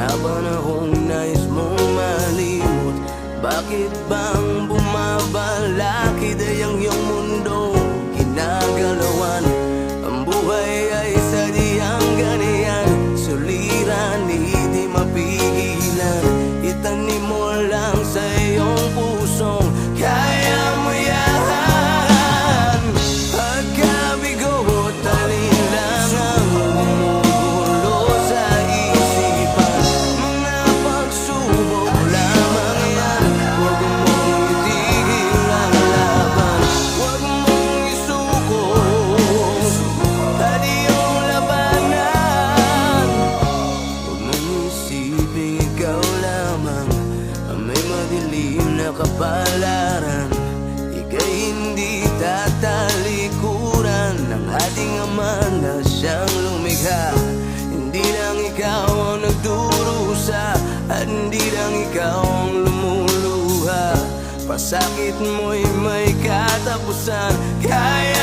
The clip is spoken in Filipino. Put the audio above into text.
nga ba na kung nais mong malimot? Bakit bang bumabalaki day ang iyong mundo? Ginagalawan, ang buhay ay sadyang ganyan Suliran, hindi mapigilan, itanim na kapalaran Ika'y hindi tatalikuran. Ng ating ama na siyang lumikha. Hindi lang ikaw ang nagdurusa At hindi lang ikaw ang lumuluha. Pasakit mo'y may katapusan Kaya